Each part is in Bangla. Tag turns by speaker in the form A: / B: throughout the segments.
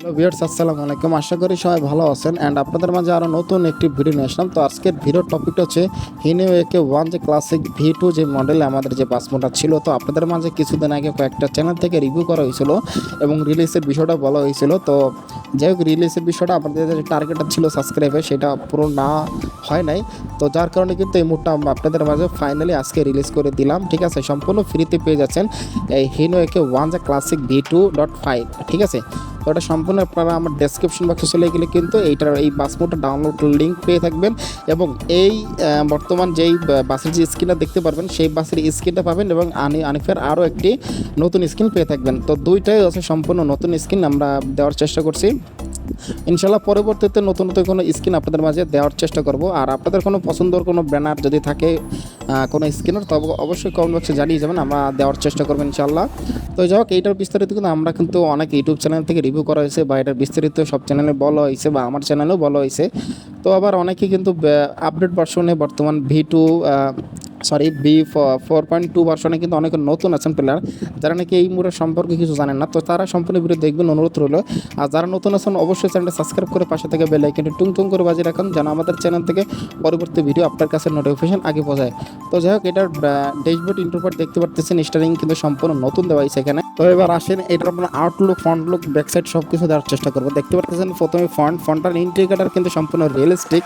A: হ্যালো ভিউয়ার্স, আসসালামু আলাইকুম। আশা করি সবাই ভালো আছেন। অ্যান্ড আপনাদের মাঝে আরও নতুন একটি ভিডিও নিয়ে আসলাম। তো আজকের ভিডিওর টপিকটা হচ্ছে হিনিও একে ওয়ান যে ক্লাসিক ভি টু যে মডেল আমাদের যে পাসমোটা ছিল, তো আপনাদের মাঝে কিছুদিন আগে কয়েকটা চ্যানেল থেকে রিভিউ করা হয়েছিল এবং রিলিজের বিষয়টা বলা হয়েছিল। তো যাই হোক রিলিজের বিষয়টা আমাদের যে টার্গেটটা ছিল সাবস্ক্রাইবে সেটা পুরো না হয় নাই। তো যার কারণে কিন্তু এই আমরা আপনাদের মাঝে ফাইনালি আজকে রিলিজ করে দিলাম। ঠিক আছে, সম্পূর্ণ ফ্রিতে পেয়ে যাচ্ছেন এই হিনো একে ওয়ান যে classic V two dot five ঠিক আছে? তো এটা সম্পূর্ণ আপনারা আমার ডেসক্রিপশন বক্সে চলে গেলে কিন্তু এইটার এই বাস ডাউনলোড লিঙ্ক পেয়ে থাকবেন এবং এই বর্তমান যেই বাসের যে স্ক্রিনটা দেখতে পারবেন, সেই বাসের স্ক্রিনটা পাবেন এবং আনি, আনিফের আরও একটি নতুন স্ক্রিন পেয়ে থাকবেন। তো দুইটাই হচ্ছে সম্পূর্ণ নতুন স্ক্রিন আমরা দেওয়ার চেষ্টা করছি। ইনশাল্লাহ পরবর্তীতে নতুন নতুন কোনো স্ক্রিন আপনাদের মাঝে দেওয়ার চেষ্টা করব। আর আপনাদের কোনো পছন্দর কোনো ব্যানার যদি থাকে কোনো স্ক্রিনের তবে অবশ্যই কমেন্ট বক্সে জানিয়ে যাবেন, আমরা দেওয়ার চেষ্টা করব ইনশাল্লাহ তো যাই হোক, এইটার বিস্তারিত কিন্তু আমরা কিন্তু অনেক ইউটিউব চ্যানেল থেকে রিভিউ করা হয়েছে বা এটার বিস্তারিত সব চ্যানেলে বলা হয়েছে বা আমার চ্যানেলেও বলা হয়েছে। তো আবার অনেকে কিন্তু আপডেট ভার্সনে বর্তমান V two sorry B four point two ভার্সনে কিন্তু অনেক নতুন আছেন প্লেয়ার যারা নাকি এই মুহূর্তে সম্পর্কে কিছু জানেন না, তো তারা সম্পূর্ণ ভিডিও দেখবেন, অনুরোধ রইল। আর যারা নতুন আছেন, অবশ্যই চ্যানেলটা সাবস্ক্রাইব করে পাশে থেকে বেল আইকনটি টুং টুং করে বাজিয়ে রাখুন, যেন আমাদের চ্যানেল থেকে পরবর্তী ভিডিও আপনার কাছে নোটিফিকেশন আগে পৌঁছায়। তো যাই হোক, এটার ড্যাশবোর্ড ইন্টারপার্ট দেখতে পারতেছেন স্টারিং কিন্তু সম্পূর্ণ নতুন দেওয়া হয়েছে এখানে। তো এবার আসেন, এটার আপনার outlook front look back side সব কিছু দেওয়ার চেষ্টা করব। দেখতে পারতেছেন, প্রথমে ফ্রন্ট ফ্রন্টটার ইন্টিগ্রেটার কিন্তু সম্পূর্ণ রিয়েলিস্টিক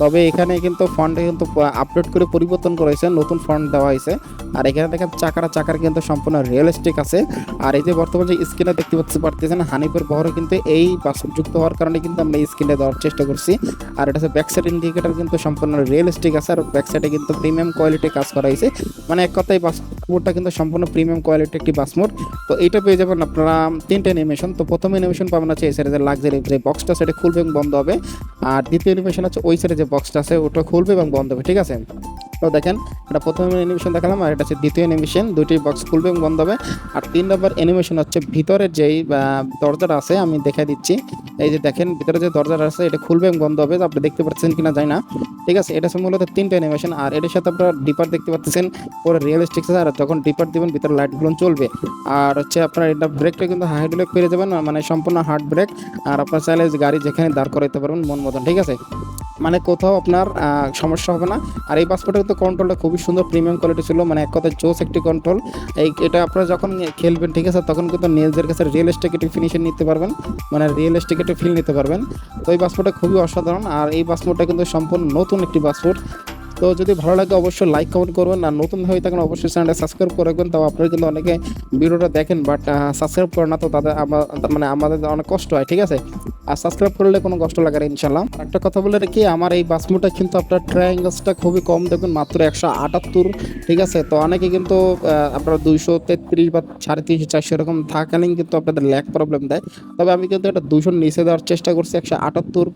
A: তবে এখানে কিন্তু ফন্টে কিন্তু আপডেট করে পরিবর্তন করা হয়েছে নতুন ফন্ট দেওয়া হয়েছে। আর এখানে দেখেন চাকারা চাকার কিন্তু সম্পূর্ণ রিয়েলিস্টিক আছে। আর এই যে বর্তমানে যে স্ক্রিনে দেখতে পাচ্ছি পারতেছেন হানিপুর বহরে কিন্তু এই যুক্ত হওয়ার কারণে কিন্তু আমরা এই স্ক্রিনে দেওয়ার চেষ্টা করছি। আর এটা হচ্ছে ব্যাক সাইড ইন্ডিকেটার কিন্তু সম্পূর্ণ রিয়েলিস্টিক আছে, আর ব্যাক সাইডে কিন্তু প্রিমিয়াম কোয়ালিটি কাজ করা হয়েছে। মানে এক কথায় বাসমোডটা কিন্তু সম্পূর্ণ প্রিমিয়াম কোয়ালিটি একটি বাস মোট তো এটা পেয়ে যাবেন আপনারা তিনটে অ্যানিমেশন তো প্রথম অ্যানিমেশন পাবেন আছে এই সাইডে যে লাক্সারি যে বক্সটা সেটা খুলবে এবং বন্ধ হবে। আর দ্বিতীয় অ্যানিমেশন আছে ওই সাইডে যে বক্সটা আছে, ওটা খুলবে এবং বন্ধ হবে, ঠিক আছে? তো দেখেন এটা প্রথম অ্যানিমেশন দেখালাম আর এটা হচ্ছে দ্বিতীয় অ্যানিমেশন দুটি বক্স খুলবে এবং বন্ধ হবে। আর তিন নম্বর অ্যানিমেশন হচ্ছে ভিতরের যেই দরজাটা আছে, আমি দেখা দিচ্ছি। এই যে দেখেন, ভিতরে যে দরজাটা আছে, এটা খুলবে এবং বন্ধ হবে। আপনি দেখতে পাচ্ছেন কিনা যায় না। ঠিক আছে, এটা মূলত তিনটা অ্যানিমেশন আর এটার সাথে আপনারা ডিপার দেখতে পাচ্ছেন, পুরো রিয়েলিস্টিক আর যখন ডিপার দিবেন, ভিতরে লাইটগুলো চলবে। আর হচ্ছে আপনার এটা ব্রেকটা কিন্তু হাইড্রোলিক পেয়ে যাবেন মানে সম্পূর্ণ হার্ড ব্রেক আর আপনার চাইলে গাড়ি যেখানে দাঁড় করাইতে পারবেন, মন মতন। ঠিক আছে? মানে কোথাও আপনার সমস্যা হবে না। আর এই পাসপোর্টের কিন্তু কন্ট্রোলটা খুবই সুন্দর প্রিমিয়াম কোয়ালিটি ছিল মানে এক কথায় জোস একটি কন্ট্রোল এই এটা আপনারা যখন খেলবেন, ঠিক আছে, তখন কিন্তু নেলসের কাছে রিয়েলিস্টিক একটি ফিনিশিং নিতে পারবেন মানে রিয়েলিস্টিক একটি ফিল নিতে পারবেন। তো এই পাসপোর্টটা খুবই অসাধারণ, আর এই পাসপোর্টটা কিন্তু সম্পূর্ণ নতুন একটি পাসপোর্ট তো যদি ভালো লাগে, অবশ্যই লাইক কমেন্ট করবেন, আর নতুন হয়ে থাকেন, অবশ্যই চ্যানেলটা সাবস্ক্রাইব করে রাখবেন। তাও আপনারা কিন্তু অনেকে ভিডিওটা দেখেন বাট সাবস্ক্রাইব করে না, তো তাদের মানে আমাদের অনেক কষ্ট হয়, ঠিক আছে? আর সাবস্ক্রাইব করলে কোনো কষ্ট লাগে না ইনশাল্লাহ একটা কথা বলে রাখি, আমার এই বাসমুটা কিন্তু আপনার ট্রায়াঙ্গলসটা খুবই কম, দেখুন মাত্র একশো আটাত্তর, ঠিক আছে? তো অনেকে কিন্তু আপনার দুইশো তেত্রিশ বা সাড়ে তিনশো, চারশো এরকম থাকালীন কিন্তু আপনাদের ল্যাক প্রবলেম দেয়। তবে আমি কিন্তু এটা দুশো নিচে দেওয়ার চেষ্টা করছি, একশো আটাত্তর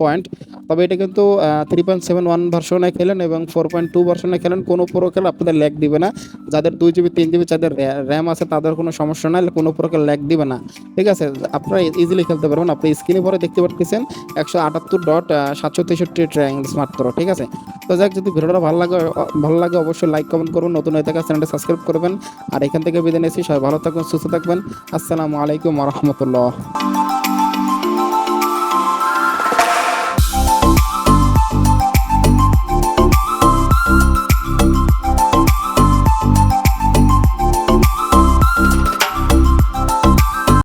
A: পয়েন্ট তবে এটা কিন্তু থ্রি পয়েন্ট সেভেন ওয়ান ভার্সনে খেলেন এবং ফোর পয়েন্ট টু ভার্সনে খেলেন। কোনো প্রকার আপনাদের ল্যাক দিবে না। যাদের দুই জিবি তিন জিবি যাদের র্যাম আছে তাদের কোনো সমস্যা নাই, কোনো প্রকার ল্যাক দিবে না। ঠিক আছে? আপনারা ইজিলি খেলতে পারবেন। আপনি স্ক্রিনে পরে দেখতে পাচ্ছেন একশো আটাত্তর ডট সাতশো তেষট্টি ট্রায়াঙ্গেলস মাত্র। ঠিক আছে? তো যাক, যদি ভিডিওটা ভালো লাগে ভালো লাগে অবশ্যই লাইক কমেন্ট করুন। নতুন হয়ে থাকা চ্যানেলটা সাবস্ক্রাইব করবেন। আর এখান থেকে বিদায় নিয়েছি সবাই ভালো থাকবেন সুস্থ থাকবেন। আসসালামু আলাইকুম রহমতুল্লাহ।